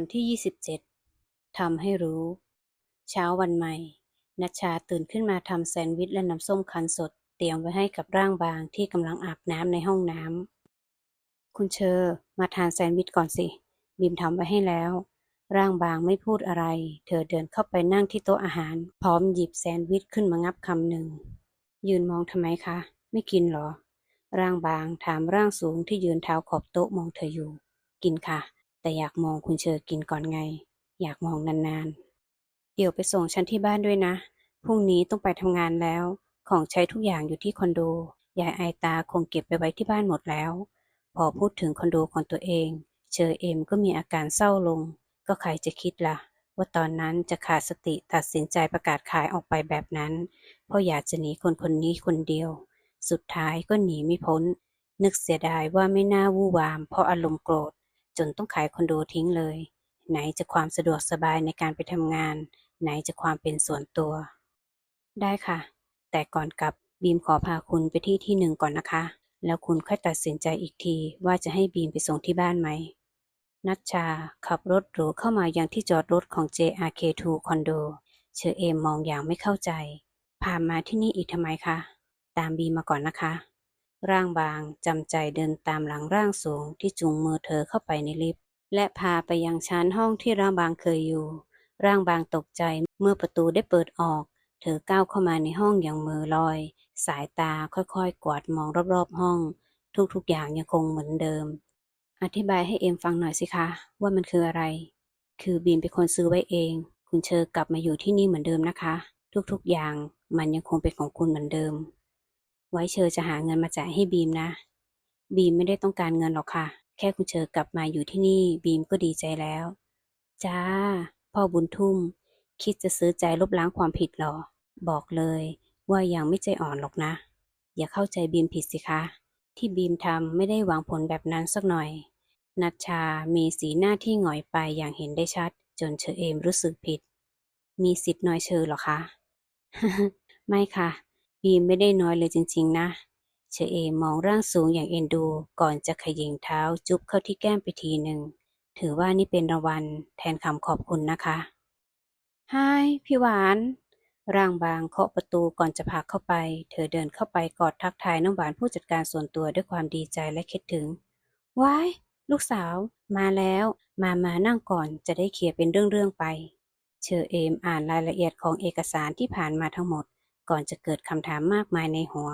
อนที่ 27ทำให้รู้ เช้าวันใหม่นัชชาตื่นขึ้นมาทำแซนด์วิชและน้ำส้มคั้นสด เตรียมไว้ให้กับร่างบางที่กำลังอาบน้ำในห้องน้ำคุณเชอร์มาทานแซนด์วิชก่อนสิ บีมทำไว้ให้แล้ว ร่างบางไม่พูดอะไร เธอเดินเข้าไปนั่งที่โต๊ะอาหาร พร้อมหยิบแซนด์วิชขึ้นมางับคำหนึ่ง ยืนมองทำไมคะ ไม่กินหรอ ร่างบางถามร่างสูงที่ยืนเท้าขอบโต๊ะมองเธออยู่ กินค่ะ แต่อยากมองคุณเชอร์กินก่อนไง อยากมองนานๆ เดี๋ยวไปส่งฉันที่บ้านด้วยนะ พรุ่งนี้ต้องไปทำงานแล้ว ของใช้ทุกอย่างอยู่ที่คอนโด ยายไอตาคงเก็บไปไว้ที่บ้านหมดแล้ว พอพูดถึงคอนโดของตัวเอง เชอเอ็มก็มีอาการเศร้าลง ก็ใครจะคิดล่ะ ว่าตอนนั้นจะขาดสติตัดสินใจประกาศขายออกไปแบบนั้น เพราะอยากจะหนีคนคนนี้คนเดียว สุดท้ายก็หนีไม่พ้น นึกเสียดายว่าไม่น่าวู่วามเพราะอารมณ์โกรธ จนต้องขายคอนโดทิ้งเลย ไหนจะความสะดวกสบายในการไปทำงาน ไหนจะความเป็นส่วนตัว ได้ค่ะ แต่ก่อนกลับบีมขอพาคุณไปที่ที่หนึ่งก่อนนะคะ แล้วคุณค่อยตัดสินใจอีกทีว่าจะให้บีมไปส่งที่บ้านไหมนัชชาขับรถหรูเข้ามายังที่จอดรถของ JRK2 คอนโด เชอเอมมองอย่างไม่เข้าใจ พามาที่นี่อีกทำไมคะ ตามบีมมาก่อนนะคะ ร่างบางจำใจเดินตามหลังร่างสูงที่จูงมือเธอเข้าไปในลิฟต์และพาไปยังชั้นห้องที่ร่างบางเคยอยู่ ร่างบางตกใจเมื่อประตูได้เปิดออก เธอก้าวเข้ามาในห้องอย่างมือลอย สายตาค่อยๆ กวาดมองรอบๆห้อง ทุกๆอย่างยังคงเหมือนเดิม อธิบายให้เอ็มฟังหน่อยสิคะ ว่ามันคืออะไร คือบีมเป็นคนซื้อไว้เอง คุณเชอร์กลับมาอยู่ที่นี่เหมือนเดิมนะคะ ทุกๆอย่างมันยังคงเป็นของคุณเหมือนเดิม ไว้เชอจะหาเงินมาจ่ายให้บีมนะ บีมไม่ได้ต้องการเงินหรอกค่ะ แค่คุณเชอกลับมาอยู่ที่นี่บีมก็ดีใจแล้ว จ้า พ่อบุญทุ่ม คิดจะซื้อใจลบล้างความผิดหรอ บอกเลยว่ายังไม่ใจอ่อนหรอกนะ อย่าเข้าใจบีมผิดสิคะ ที่บีมทำไม่ได้หวังผลแบบนั้นสักหน่อย นัชชามีสีหน้าที่หงอยไปอย่างเห็นได้ชัด จนเชอเอมรู้สึกผิด มีสิทธิ์น้อยเชอหรอคะ ไม่ค่ะ บีไม่ได้น้อยเลยจริงๆนะเชอเอมมองร่างสูงอย่างเอ็นดูก่อนจะขยิงเท้าจุ๊บเข้าที่แก้มไปทีหนึ่ง ถือว่านี่เป็นรางวัลแทนคำขอบคุณนะคะฮายพี่หวาน ร่างบางเคาะประตูก่อนจะพาเข้าไป เธอเดินเข้าไปกอดทักทายน้ำหวานผู้จัดการส่วนตัวด้วยความดีใจและคิดถึง ว้าย ลูกสาว มาแล้ว มามานั่งก่อนจะได้เคลียร์เป็นเรื่องๆไป เชอเอมอ่านรายละเอียดของเอกสารที่ผ่านมาทั้งหมด ก่อนจะเกิดคำถามมากมายในหัว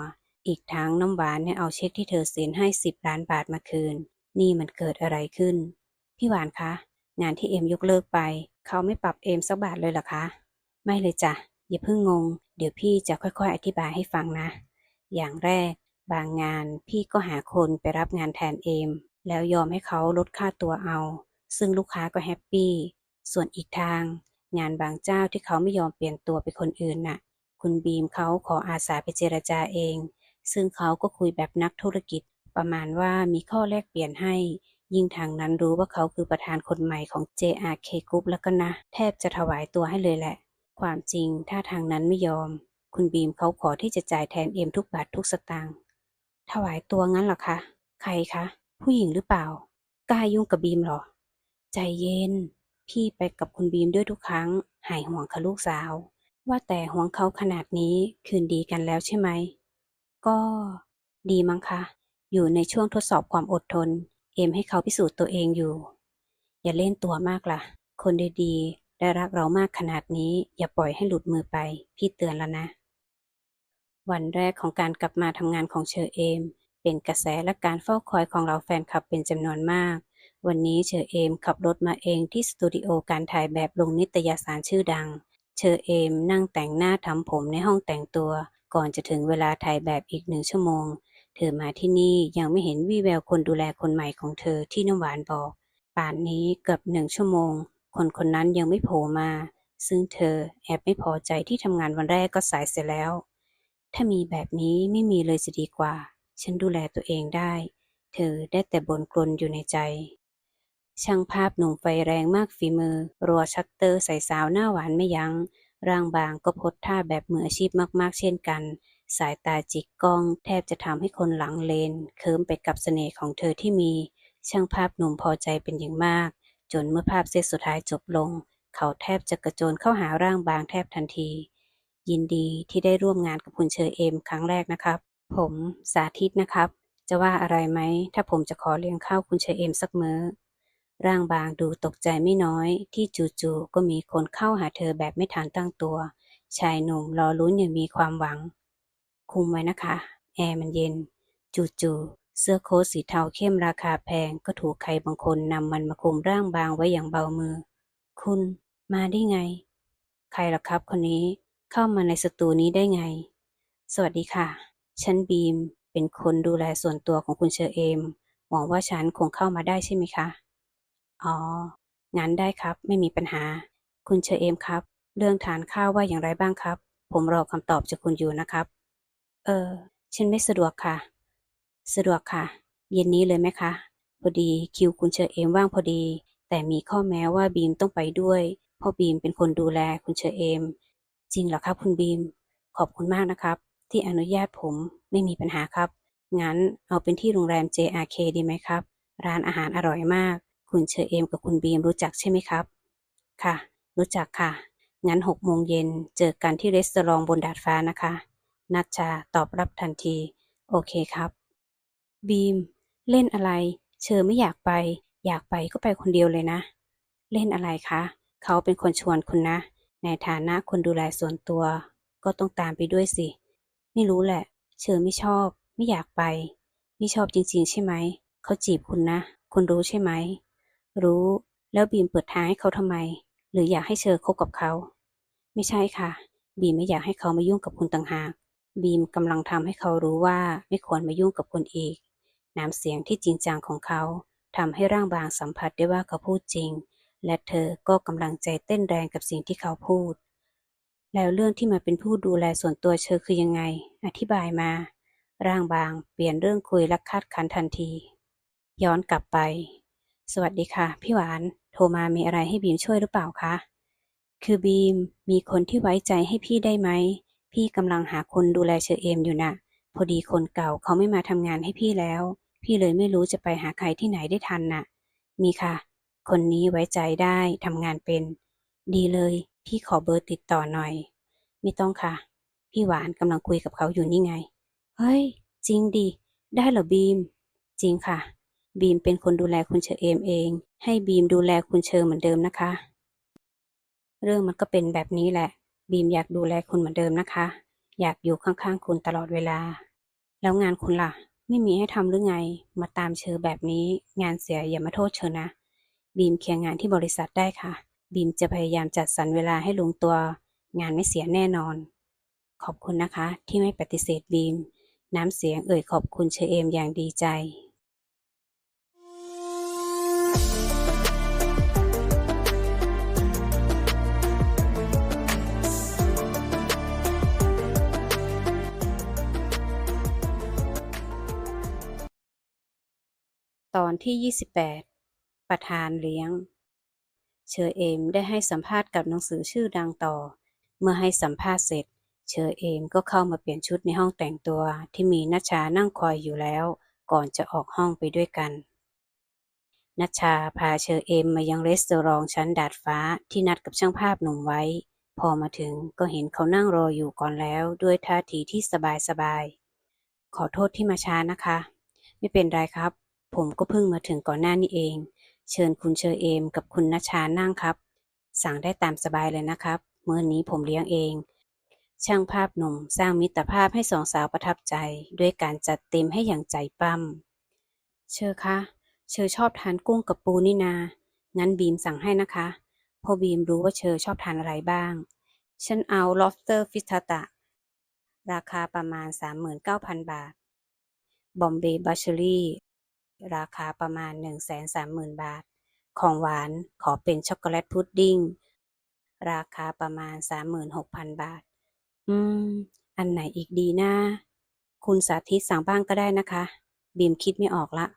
อีกทั้งน้ำหวานเนี่ยเอาเช็คที่เธอเซ็นให้สิบล้านบาทมาคืน นี่มันเกิดอะไรขึ้น พี่หวานคะ งานที่เอ็มยกเลิกไป เขาไม่ปรับเอ็มสักบาทเลยเหรอคะ ไม่เลยจ้ะ อย่าเพิ่งงง เดี๋ยวพี่จะค่อยๆ อธิบายให้ฟังนะ อย่างแรก บางงานพี่ก็หาคนไปรับงานแทนเอมแล้วยอมให้เขาลดค่าตัวเอา ซึ่งลูกค้าก็แฮปปี้ ส่วนอีกทาง งานบางเจ้าที่เขาไม่ยอมเปลี่ยนตัวเป็นคนอื่นน่ะ คุณบีมเขาขออาสาไปเจรจาเอง ซึ่งเขาก็คุยแบบนักธุรกิจ ประมาณว่ามีข้อแลกเปลี่ยนให้ ยิ่งทางนั้นรู้ว่าเขาคือประธานคนใหม่ของ JRK Group แล้วก็นะ แทบจะถวายตัวให้เลยแหละ ความจริงถ้าทางนั้นไม่ยอม คุณบีมเขาขอที่จะจ่ายแทนเอ็มทุกบาททุกสตางค์ถวายตัวงั้นหรอคะ ใครคะ ผู้หญิงหรือเปล่ากล้ายุ่งกับบีมหรอ ใจเย็น พี่ไปกับคุณบีมด้วยทุกครั้ง หายห่วงค่ะลูกสาว ว่าแต่ห่วงเขาขนาดนี้คืนดีกันแล้วใช่ไหม ก็ดีมั้งคะ อยู่ในช่วงทดสอบความอดทน เอมให้เขาพิสูจน์ตัวเองอยู่ อย่าเล่นตัวมากล่ะ คนดีๆ ได้รักเรามากขนาดนี้ อย่าปล่อยให้หลุดมือไป พี่เตือนแล้วนะ วันแรกของการกลับมาทำงานของเชอเอม เป็นกระแสและการเฝ้าคอยของเราแฟนคลับเป็นจำนวนมาก วันนี้เชอเอมขับรถมาเองที่สตูดิโอการถ่ายแบบลงนิตยสารชื่อดัง เชอเอมนั่งแต่งหน้าทำผมในห้องแต่งตัว ก่อนจะถึงเวลาถ่ายแบบอีกหนึ่งชั่วโมง เธอมาที่นี่ยังไม่เห็นวี่แววคนดูแลคนใหม่ของเธอที่น้ำหวานบอก ป่านนี้เกือบหนึ่งชั่วโมง คนคนนั้นยังไม่โผล่มา ซึ่งเธอแอบไม่พอใจที่ทำงานวันแรกก็สายเสียแล้ว ถ้ามีแบบนี้ไม่มีเลยจะดีกว่า ฉันดูแลตัวเองได้ เธอได้แต่บ่นกลนอยู่ในใจ ช่างภาพหนุ่มไฟแรงมากฝีมือ รัวชัตเตอร์ใส่สาวหน้าหวานไม่ยัง้ง ร่างบางก็พสท่าแบบมืออาชีพมากๆ เช่นกัน สายตาจิกกล้อง แทบจะทำให้คนหลังเลน เคิมไปกับเสน่ห์ของเธอที่มี ช่างภาพหนุ่มพอใจเป็นอย่างมาก จนเมื่อภาพเซตสุดท้ายจบลง เขาแทบจะกระโจนเข้าหาร่างบางแทบทันที ยินดีที่ได้ร่วมงานกับคุณเชอเอมครั้งแรกนะครับ ผมสาธิตนะครับ จะว่าอะไรไหมถ้าผมจะขอเลี้ยงข้าวคุณเชอเอมสักมื้อ ร่างบางดูตกใจไม่น้อย ที่จู่ๆก็มีคนเข้าหาเธอแบบไม่ทันตั้งตัว ชายหนุ่มรอลุ้นอย่างมีความหวัง คุมไว้นะคะ แอร์มันเย็น จู่ๆเสื้อโค้ทสีเทาเข้มราคาแพงก็ถูกใครบางคนนำมันมาคุมร่างบางไว้อย่างเบามือ คุณมาได้ไง ใครล่ะครับคนนี้เข้ามาในสตูนี้ได้ไง สวัสดีค่ะ ฉันบีมเป็นคนดูแลส่วนตัวของคุณเชอเอม หวังว่าฉันคงเข้ามาได้ใช่ไหมคะ อ๋อ งั้นได้ครับ ไม่มีปัญหา คุณเชอเอมครับ เรื่องทานข้าวว่าอย่างไรบ้างครับ ผมรอคำตอบจากคุณอยู่นะครับ เออ ฉันไม่สะดวกค่ะ สะดวกค่ะ เย็นนี้เลยไหมคะ พอดีคิวคุณเชอเอมว่างพอดี แต่มีข้อแม้ว่าบีมต้องไปด้วย เพราะบีมเป็นคนดูแลคุณเชอเอม จริงเหรอครับ คุณบีม ขอบคุณมากนะครับ ที่อนุญาตผมไม่มีปัญหาครับ งั้นเอาเป็นที่โรงแรม JRK ดีไหมครับ ร้านอาหารอร่อยมาก คุณเชอเอมกับคุณบีมรู้จักใช่ไหมครับ ค่ะ รู้จักค่ะ งั้นหกโมงเย็นเจอกันที่รีสอร์ทบนดาดฟ้านะคะ นัชชาตอบรับทันที โอเคครับ บีม เล่นอะไร เชอไม่อยากไป อยากไปก็ไปคนเดียวเลยนะ เล่นอะไรคะ เขาเป็นคนชวนคุณนะ ในฐานะคนดูแลส่วนตัว ก็ต้องตามไปด้วยสิ ไม่รู้แหละ เชอไม่ชอบ ไม่อยากไป ไม่ชอบจริง ๆ ใช่ไหม เขาจีบคุณนะ คุณรู้ใช่ไหม รู้ แล้วบีมเปิดทางให้เขาทำไม หรืออยากให้เชอคบกับเขา ไม่ใช่ค่ะ บีมไม่อยากให้เขามายุ่งกับคุณต่างหาก บีมกำลังทำให้เขารู้ว่าไม่ควรมายุ่งกับคุณอีก น้ำเสียงที่จริงจังของเขาทำให้ร่างบางสัมผัสได้ว่าเขาพูดจริง และเธอก็กำลังใจเต้นแรงกับสิ่งที่เขาพูด แล้วเรื่องที่มาเป็นผู้ดูแลส่วนตัวเชอคือยังไง อธิบายมา ร่างบางเปลี่ยนเรื่องคุยและคาดคันทันที ย้อนกลับไป สวัสดีค่ะ พี่หวาน โทรมามีอะไรให้บีมช่วยหรือเปล่าคะ คือบีมมีคนที่ไว้ใจให้พี่ได้ไหม พี่กำลังหาคนดูแลเชอเอมอยู่น่ะ พอดีคนเก่าเขาไม่มาทำงานให้พี่แล้ว พี่เลยไม่รู้จะไปหาใครที่ไหนได้ทันน่ะ มีค่ะ คนนี้ไว้ใจได้ทำงานเป็น ดีเลย พี่ขอเบอร์ติดต่อหน่อย ไม่ต้องค่ะ พี่หวานกำลังคุยกับเขาอยู่นี่ไง เฮ้ย จริงดิ ได้เหรอบีม จริงค่ะ บีมเป็นคนดูแลคุณเชอเอมเอง ให้บีมดูแลคุณเชอเหมือนเดิมนะคะ เรื่องมันก็เป็นแบบนี้แหละ บีมอยากดูแลคุณเหมือนเดิมนะคะ อยากอยู่ข้างๆคุณตลอดเวลา แล้วงานคุณล่ะ ไม่มีให้ทำหรือไง มาตามเชอแบบนี้ งานเสียอย่ามาโทษเชอนะ บีมเคลียร์งานที่บริษัทได้ค่ะ บีมจะพยายามจัดสรรเวลาให้ลงตัว งานไม่เสียแน่นอน ขอบคุณนะคะ ที่ไม่ปฏิเสธบีม น้ำเสียงเอ่ยขอบคุณเชอเอมอย่างดีใจ ตอนที่ 28 ประธานเลี้ยง เชอเอมได้ให้สัมภาษณ์กับหนังสือชื่อดังต่อ เมื่อให้สัมภาษณ์เสร็จ เชอเอมก็เข้ามาเปลี่ยนชุดในห้องแต่งตัวที่มีนัชชานั่งคอยอยู่แล้ว ก่อนจะออกห้องไปด้วยกันนัชชาพาเชอเอมมายังรีสอร์ทชั้นดาดฟ้าที่นัดกับช่างภาพหนุ่มไว้ พอมาถึงก็เห็นเขานั่งรออยู่ก่อนแล้วด้วยท่าทีที่สบายๆขอโทษที่มาช้านะคะ ไม่เป็นไรครับ ผมก็เพิ่งมาถึงก่อนหน้านี้เอง เชิญคุณเชอเอมกับคุณนชานั่งครับ สั่งได้ตามสบายเลยนะครับมื้อนี้ผมเลี้ยงเอง ช่างภาพหนุ่มสร้างมิตรภาพให้สองสาวประทับใจ ด้วยการจัดเต็มให้อย่างใจปั้ม เชอคะ เชอชอบทานกุ้งกับปูนี่นา งั้นบีมสั่งให้นะคะเพราะบีมรู้ว่าเชอชอบทานอะไรบ้าง ฉันเอา lobster frittata ราคาประมาณ 39,000 บาท บอมเบย์บัชเชอรี่ ราคาประมาณ 130,000 บาท ของหวานขอเป็นช็อกโกแลตพุดดิ้ง ราคาประมาณ 36,000 บาท อืม อันไหนอีกดีนะ คุณสาธิตสั่งบ้างก็ได้นะคะ บีมคิดไม่ออกละ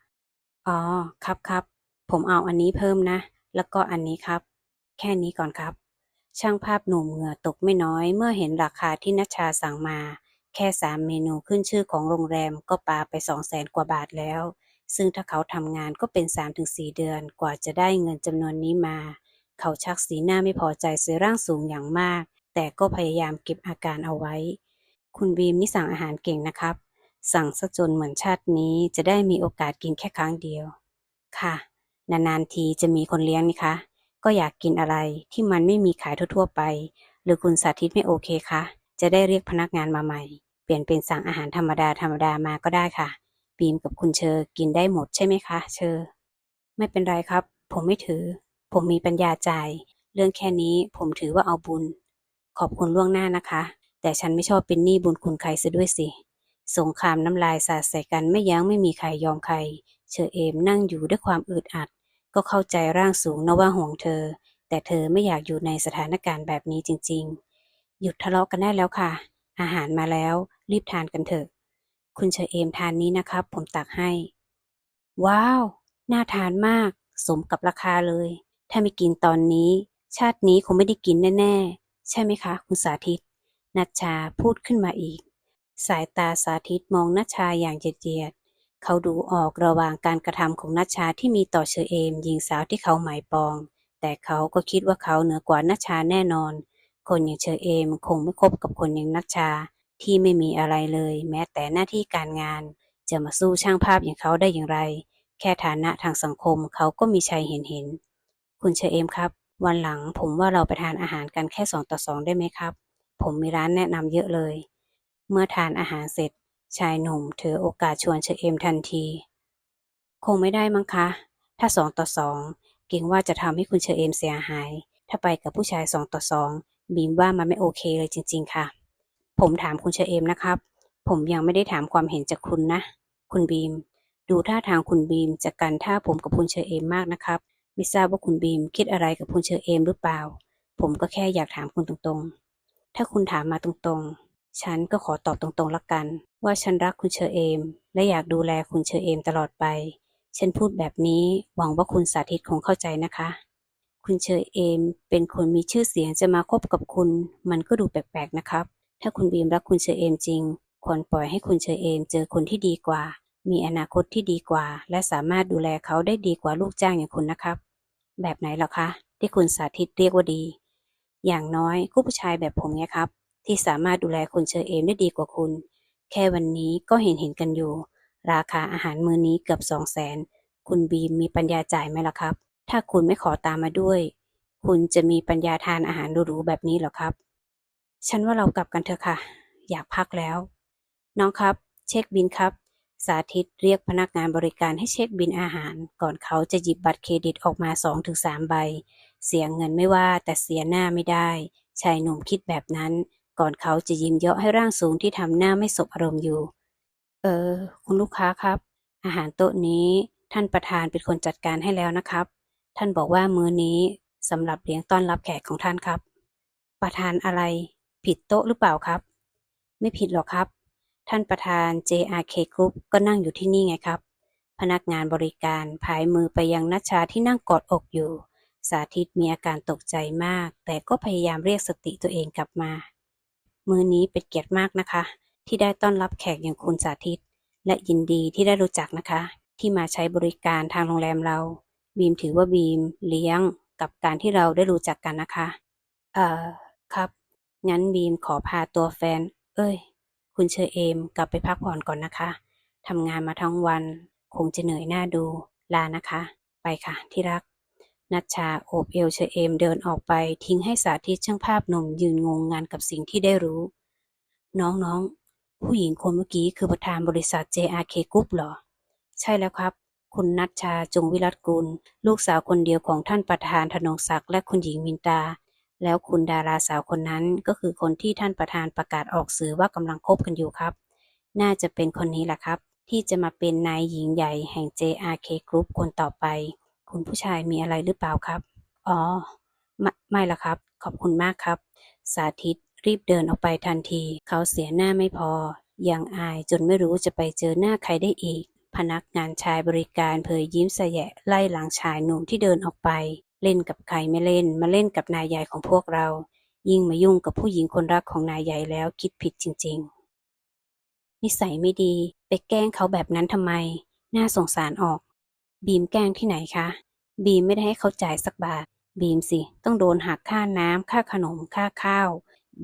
อ๋อ ครับครับ ผมเอาอันนี้เพิ่มนะ แล้วก็อันนี้ครับ แค่นี้ก่อนครับ ช่างภาพหนุ่มเหงื่อตกไม่น้อย เมื่อเห็นราคาที่นัชชาสั่งมา แค่สามเมนูขึ้นชื่อของโรงแรมก็ปาไปสองแสนกว่าบาทแล้ว ซึ่งถ้าเขาทำงานก็เป็น 3-4 เดือนกว่าจะได้เงินจำนวนนี้มา เขาชักสีหน้าไม่พอใจเสยร่างสูงอย่างมาก แต่ก็พยายามเก็บอาการเอาไว้ คุณบีมนี่สั่งอาหารเก่งนะครับ สั่งซะจนเหมือนชาตินี้จะได้มีโอกาสกินแค่ครั้งเดียว ค่ะ นานๆทีจะมีคนเลี้ยงนี่คะ ก็อยากกินอะไรที่มันไม่มีขายทั่วๆไป หรือคุณสาธิตไม่โอเคคะจะได้เรียกพนักงานมาใหม่ เปลี่ยนเป็นสั่งอาหารธรรมดาธรรมดามาก็ได้ค่ะ บีมกับคุณเชอกินได้หมดใช่ไหมคะ เชอ ไม่เป็นไรครับ ผมไม่ถือ ผมมีปัญญาจ่าย เรื่องแค่นี้ผมถือว่าเอาบุญ ขอบคุณล่วงหน้านะคะ แต่ฉันไม่ชอบเป็นหนี้บุญคุณใครซะด้วยสิ สงครามน้ำลายสาดใส่กันไม่ยั้งไม่มีใครยอมใคร เชอเอมนั่งอยู่ด้วยความอึดอัด ก็เข้าใจร่างสูงนะว่าห่วงเธอ แต่เธอไม่อยากอยู่ในสถานการณ์แบบนี้จริง ๆ หยุดทะเลาะกันได้แล้วค่ะ อาหารมาแล้ว รีบทานกันเถอะ คุณเชอเอมทานนี้นะครับ ผมตักให้ ว้าว น่าทานมาก สมกับราคาเลย ถ้าไม่กินตอนนี้ ชาตินี้คงไม่ได้กินแน่ ๆ ใช่ไหมคะ คุณสาธิต นัชชาพูดขึ้นมาอีก สายตาสาธิตมองนัชชาอย่างเจียดๆเขาดูออกระหว่างการกระทำของนัชชาที่มีต่อเชอเอมหญิงสาวที่เขาหมายปอง แต่เขาก็คิดว่าเขาเหนือกว่านัชชาแน่นอน คนอย่างเชอเอมคงไม่คบกับคนอย่างนัชชา ที่ไม่มีอะไรเลย แม้แต่หน้าที่การงาน จะมาสู้ช่างภาพอย่างเขาได้อย่างไร แค่ฐานะทางสังคมเขาก็มีชัยเห็นเห็น คุณเชอเอมครับ วันหลังผมว่าเราไปทานอาหารกันแค่สองต่อสองได้ไหมครับ ผมมีร้านแนะนำเยอะเลย เมื่อทานอาหารเสร็จ ชายหนุ่มถือโอกาสชวนเชอเอมทันที คงไม่ได้มั้งคะ ถ้าสองต่อสองเกรงว่าจะทำให้คุณเชอเอมเสียหาย ถ้าไปกับผู้ชายสองต่อสองบีมว่ามันไม่โอเคเลยจริง ๆ ค่ะ ผมถามคุณเชอเอมนะครับ ผมยังไม่ได้ถามความเห็นจากคุณนะ คุณบีม ดูท่าทางคุณบีมจะกันท่าผมกับคุณเชอเอมมากนะครับ ไม่ทราบว่าคุณบีมคิดอะไรกับคุณเชอเอมหรือเปล่า ผมก็แค่อยากถามคุณตรงๆ ถ้าคุณถามมาตรงๆ ฉันก็ขอตอบตรงๆละกัน ว่าฉันรักคุณเชอเอม และอยากดูแลคุณเชอเอมตลอดไป ฉันพูดแบบนี้หวังว่าคุณสาธิตคงเข้าใจนะคะคุณเชอเอมเป็นคนมีชื่อเสียงจะมาคบกับคุณ มันก็ดูแปลกๆนะครับ ถ้าคุณบีมรักคุณเชอเอมจริง ควรปล่อยให้คุณเชอเอมเจอคนที่ดีกว่า มีอนาคตที่ดีกว่า และสามารถดูแลเขาได้ดีกว่าลูกจ้างอย่างคุณนะครับ แบบไหนล่ะคะ ที่คุณสาธิตเรียกว่าดี อย่างน้อยคู่ผู้ชายแบบผมไงครับ ที่สามารถดูแลคุณเชอเอมได้ดีกว่าคุณ แค่วันนี้ก็เห็นเห็นกันอยู่ ราคาอาหารมื้อนี้เกือบสองแสนคุณบีมมีปัญญาจ่ายไหมล่ะครับ ถ้าคุณไม่ขอตามมาด้วย คุณจะมีปัญญาทานอาหารหรูๆแบบนี้หรอครับ ฉันว่าเรากลับกันเถอะค่ะ อยากพักแล้ว น้องครับ เช็คบินครับ สาธิตเรียกพนักงานบริการให้เช็คบินอาหาร ก่อนเขาจะหยิบบัตรเครดิตออกมา2-3ใบ เสียเงินไม่ว่าแต่เสียหน้าไม่ได้ ชายหนุ่มคิดแบบนั้น ก่อนเขาจะยิ้มเยาะให้ร่างสูงที่ทำหน้าไม่สบอารมณ์อยู่ เออ คุณลูกค้าครับ อาหารโต๊ะนี้ท่านประธานเป็นคนจัดการให้แล้วนะครับ ท่านบอกว่ามื้อนี้สำหรับเลี้ยงต้อนรับแขกของท่านครับ ประธานอะไร ผิดโต๊ะหรือเปล่าครับ ไม่ผิดหรอกครับ ท่านประธาน JRK Group ก็นั่งอยู่ที่นี่ไงครับ พนักงานบริการผายมือไปยังนัชชาที่นั่งกอดอกอยู่ สาธิตมีอาการตกใจมาก แต่ก็พยายามเรียกสติตัวเองกลับมา มือนี้เป็นเกียรติมากนะคะ ที่ได้ต้อนรับแขกอย่างคุณสาธิต และยินดีที่ได้รู้จักนะคะ ที่มาใช้บริการทางโรงแรมเรา บีมถือว่าบีมเลี้ยงกับการที่เราได้รู้จักกันนะคะ เอ่อ ครับ งั้นบีมขอพาตัวแฟน เอ้ย คุณเชอเอมกลับไปพักผ่อนก่อนนะคะ ทำงานมาทั้งวัน คงจะเหนื่อยหน้าดู ลานะคะ ไปค่ะที่รัก นัชชาโอบเอวเชอเอมเดินออกไปทิ้งให้สาธิตช่างภาพหนุ่มยืนงงงานกับสิ่งที่ได้รู้ น้องๆ ผู้หญิงคนเมื่อกี้คือประธานบริษัท JRK Group หรอ ใช่แล้วครับคุณนัชชาจงวิรัตกุล ลูกสาวคนเดียวของท่านประธานธนงศักดิ์และคุณหญิงมินตา แล้วคุณดาราสาวคนนั้นก็คือคนที่ท่านประธานประกาศออกสื่อว่ากำลังคบกันอยู่ครับ น่าจะเป็นคนนี้แหละครับ ที่จะมาเป็นนายหญิงใหญ่แห่ง JRK Group คนต่อไป คุณผู้ชายมีอะไรหรือเปล่าครับ อ๋อ ไม่ไม่ละครับ ขอบคุณมากครับ สาธิตรีบเดินออกไปทันที เขาเสียหน้าไม่พอ ยังอายจนไม่รู้จะไปเจอหน้าใครได้อีก พนักงานชายบริการเผยยิ้มแสยะไล่หลังชายหนุ่มที่เดินออกไป เล่นกับใครไม่เล่น มาเล่นกับนายใหญ่ของพวกเรา ยิ่งมายุ่งกับผู้หญิงคนรักของนายใหญ่แล้วคิดผิดจริง ๆ นิสัยไม่ดีไปแกล้งเขาแบบนั้นทำไม น่าสงสารออก บีมแกล้งที่ไหนคะ บีมไม่ได้ให้เขาจ่ายสักบาท บีมสิ ต้องโดนหักค่าน้ำค่าขนมค่าข้าว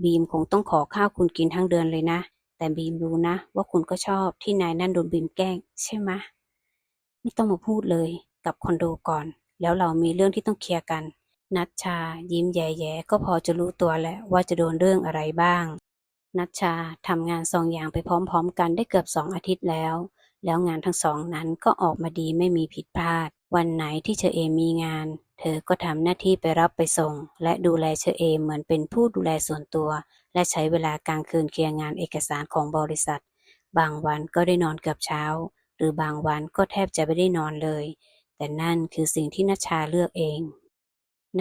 บีมคงต้องขอข้าวคุณกินทั้งเดือนเลยนะ แต่บีมรู้นะ ว่าคุณก็ชอบที่นายนั่นโดนบีมแกล้ง ใช่ไหมไม่ต้องมาพูดเลย กับคอนโดก่อน แล้วเรามีเรื่องที่ต้องเคลียร์กัน นัชชา ยิ้มแย่ๆก็พอจะรู้ตัวและว่าจะโดนเรื่องอะไรบ้าง นัชชาทำงานสองอย่างไปพร้อมๆ กันได้เกือบสองอาทิตย์แล้ว แล้วงานทั้งสองนั้นก็ออกมาดีไม่มีผิดพลาด วันไหนที่เชอเอมมีงาน เธอก็ทำหน้าที่ไปรับไปส่ง และดูแลเชอเอมเหมือนเป็นผู้ดูแลส่วนตัว และใช้เวลากลางคืนเคลียร์งานเอกสารของบริษัท บางวันก็ได้นอนเกือบเช้า หรือบางวันก็แทบจะไม่ได้นอนเลย แต่นั่นคือสิ่งที่นัชชาเลือกเอง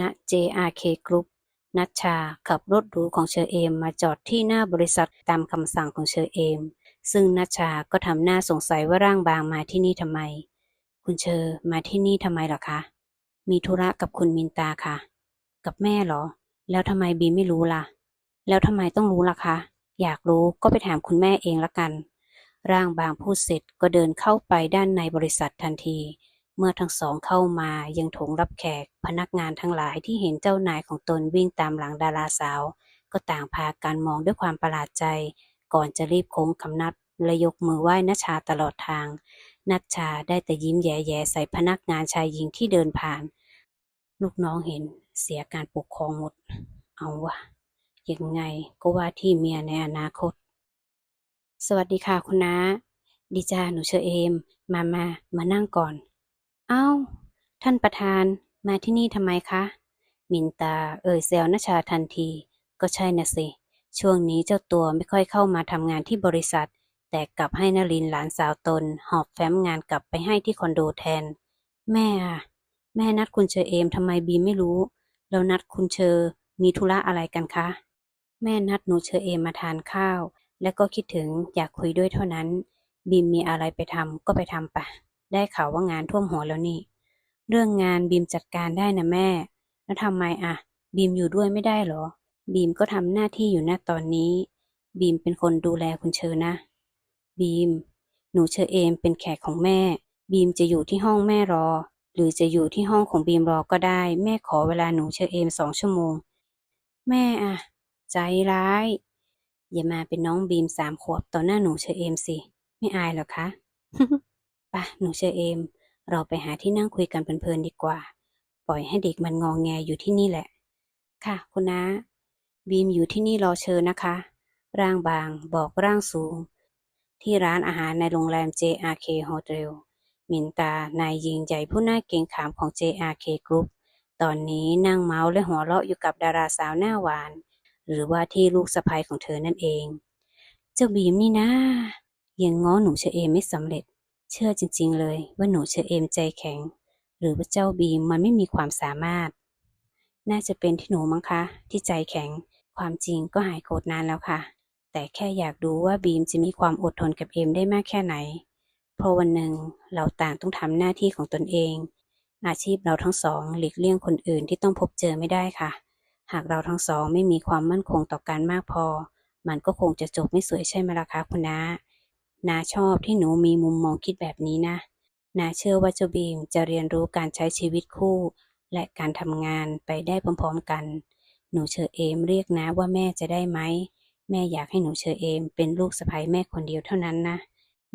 ณ JRK Group นัชชาขับรถหรูของเชอเอมมาจอดที่หน้าบริษัทตามคำสั่งของเชอเอม ซึ่งนัชชาก็ทำหน้าสงสัยว่าร่างบางมาที่นี่ทำไม คุณเชอมาที่นี่ทำไมหรอคะ มีธุระกับคุณมินตาค่ะ กับแม่เหรอ แล้วทำไมบีไม่รู้ล่ะ แล้วทำไมต้องรู้ล่ะคะ อยากรู้ก็ไปถามคุณแม่เองละกัน ร่างบางพูดเสร็จก็เดินเข้าไปด้านในบริษัททันที เมื่อทั้งสองเข้ามายังถงรับแขก พนักงานทั้งหลายที่เห็นเจ้านายของตนวิ่งตามหลังดาราสาว ก็ต่างพากันมองด้วยความประหลาดใจ ก่อนจะรีบโค้งคำนับและยกมือไหว้นัชชาตลอดทาง นัชชาได้แต่ยิ้มแย่ๆใส่พนักงานชายหญิงที่เดินผ่าน ลูกน้องเห็นเสียการปกครองหมด เอาวะยังไงก็ว่าที่เมียในอนาคต สวัสดีค่ะคุณน้าดีจ้าหนูเชอเอม มามามานั่งก่อน อ้าท่านประธานมาที่นี่ทำไมคะ มินตาเอ่ยแซวนัชชาทันที ก็ใช่นะสิ ช่วงนี้เจ้าตัวไม่ค่อยเข้ามาทำงานที่บริษัท แต่กลับให้นลินหลานสาวตน หอบแฟ้มงานกลับไปให้ที่คอนโดแทน แม่อะแม่นัดคุณเชอเอมทำไมบีไม่รู้ แล้วนัดคุณเชอมีธุระอะไรกันคะ แม่นัดหนูเชอเอมมาทานข้าว และก็คิดถึงอยากคุยด้วยเท่านั้น บีมมีอะไรไปทำก็ไปทำปะ ได้ข่าวว่างานท่วมหัวแล้วนี่ เรื่องงานบีมจัดการได้นะแม่ แล้วทำไมอะบีมอยู่ด้วยไม่ได้เหรอ บีมก็ทำหน้าที่อยู่ณตอนนี้ บีมเป็นคนดูแลคุณเชอนะ บีม หนูเชอเอมเป็นแขกของแม่ บีมจะอยู่ที่ห้องแม่รอ หรือจะอยู่ที่ห้องของบีมรอก็ได้ แม่ขอเวลาหนูเชอเอมสองชั่วโมง แม่อะใจร้าย อย่ามาเป็นน้องบีมสามขวบต่อหน้าหนูเชอเอมสิ ไม่อายหรอคะ ปะหนูเชอเอม เราไปหาที่นั่งคุยกันเพลินๆดีกว่า ปล่อยให้เด็กมันงองแงอยู่ที่นี่แหละ ค่ะคุณน้า บีมอยู่ที่นี่รอเชิญนะคะ ร่างบางบอกร่างสูง ที่ร้านอาหารในโรงแรม JRK Hotel มินตานายยิงใหญ่ผู้น่าเกรงขามของ JRK Group ตอนนี้นั่งเมาส์และหัวเราะอยู่กับดาราสาวหน้าหวาน หรือว่าที่ลูกสะใภ้ของเธอนั่นเอง เจ้าบีมนี่นะยังง้อหนูเชอเอมไม่สำเร็จ เชื่อจริง ๆ เลยว่าหนูเชอเอมใจแข็ง หรือว่าเจ้าบีมมันไม่มีความสามารถ น่าจะเป็นที่หนูมั้งคะ ที่ใจแข็ง ความจริงก็หายโกรธนานแล้วค่ะ แต่แค่อยากดูว่าบีมจะมีความอดทนกับเอมได้มากแค่ไหน เพราะวันหนึ่งเราต่างต้องทำหน้าที่ของตนเอง อาชีพเราทั้งสองหลีกเลี่ยงคนอื่นที่ต้องพบเจอไม่ได้ค่ะ หากเราทั้งสองไม่มีความมั่นคงต่อกันมากพอ มันก็คงจะจบไม่สวยใช่ไหมล่ะคะคุณน้า นาชอบที่หนูมีมุมมองคิดแบบนี้นะ นาเชื่อว่าเจ้าบีมจะเรียนรู้การใช้ชีวิตคู่ และการทำงานไปได้พร้อมๆกัน หนูเชอเอมเรียกนะว่าแม่จะได้ไหม แม่อยากให้หนูเชอเอมเป็นลูกสะใภ้แม่คนเดียวเท่านั้นนะ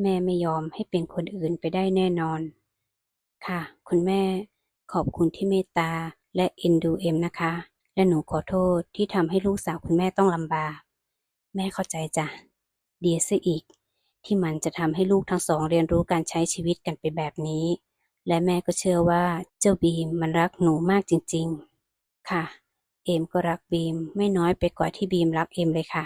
แม่ไม่ยอมให้เป็นคนอื่นไปได้แน่นอน ค่ะ คุณแม่ ขอบคุณที่เมตตาและเอ็นดูเอ็มนะคะ และหนูขอโทษที่ทำให้ลูกสาวคุณแม่ต้องลำบาก แม่เข้าใจจ้ะ เดียซะอีก ที่มันจะทำให้ลูกทั้งสองเรียนรู้การใช้ชีวิตกันไปแบบนี้ และแม่ก็เชื่อว่าเจ้าบีมมันรักหนูมากจริงๆ ค่ะ เอมก็รักบีมไม่น้อยไปกว่าที่บีมรักเอมเลยค่ะ